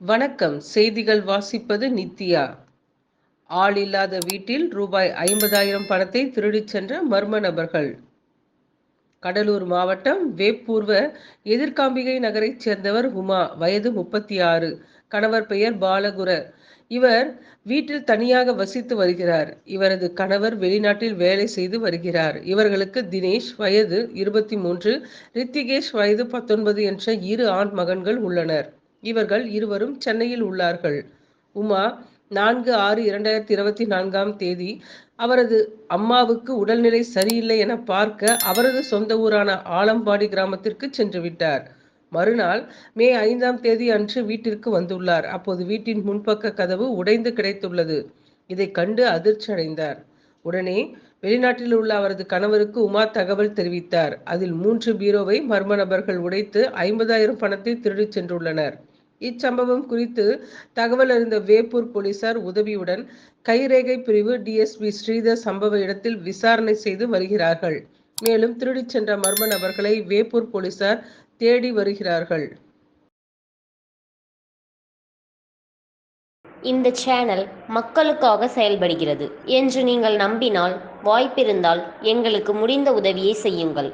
வணக்கம். செய்திகள் வாசிப்பது நித்யா. ஆள் இல்லாத வீட்டில் ரூபாய் ஐம்பதாயிரம் பணத்தை திருடிச் சென்ற மர்ம நபர்கள். கடலூர் மாவட்டம் வேப்பூர்வ எதிர்காம்பிகை நகரைச் சேர்ந்தவர் உமா வயது முப்பத்தி ஆறு கணவர் பெயர் பாலகுர. இவர் வீட்டில் தனியாக வசித்து வருகிறார். இவரது கணவர் வெளிநாட்டில் வேலை செய்து வருகிறார். இவர்களுக்கு தினேஷ் வயது இருபத்தி மூன்று ரித்திகேஷ் வயது பத்தொன்பது என்ற இரு ஆண் மகன்கள் உள்ளனர். இவர்கள் இருவரும் சென்னையில் உள்ளார்கள். உமா நான்கு ஆறு இரண்டாயிரத்தி இருபத்தி நான்காம் தேதி அவரது அம்மாவுக்கு உடல்நிலை சரியில்லை என பார்க்க அவரது சொந்த ஊரான ஆலம்பாடி கிராமத்திற்கு சென்று விட்டார். மறுநாள் மே ஐந்தாம் தேதி அன்று வீட்டிற்கு வந்துள்ளார். அப்போது வீட்டின் முன்பக்க கதவு உடைந்து கிடைத்துள்ளது. இதை கண்டு அதிர்ச்சி அடைந்தார் உடனே வெளிநாட்டில் உள்ள அவரது கணவருக்கு உமா தகவல் தெரிவித்தார். அதில் மூன்று பீரோவை மர்ம நபர்கள் உடைத்து ஐம்பதாயிரம் பணத்தை திருடிச் சென்றுள்ளனர். இச்சம்பவம் குறித்து தகவல் அறிந்த வேப்பூர் போலீசார் உதவியுடன் கைரேகை பிரிவு டிஎஸ்பி ஸ்ரீதர் சம்பவ இடத்தில் விசாரணை செய்து வருகிறார்கள். மேலும் திருடிச் சென்ற மர்ம நபர்களை வேப்பூர் போலீசார் தேடி வருகிறார்கள். இந்த சேனல் மக்களுக்காக செயல்படுகிறது என்று நீங்கள் நம்பினால் வாய்ப்பிருந்தால் எங்களுக்கு முடிந்த உதவியை செய்யுங்கள்.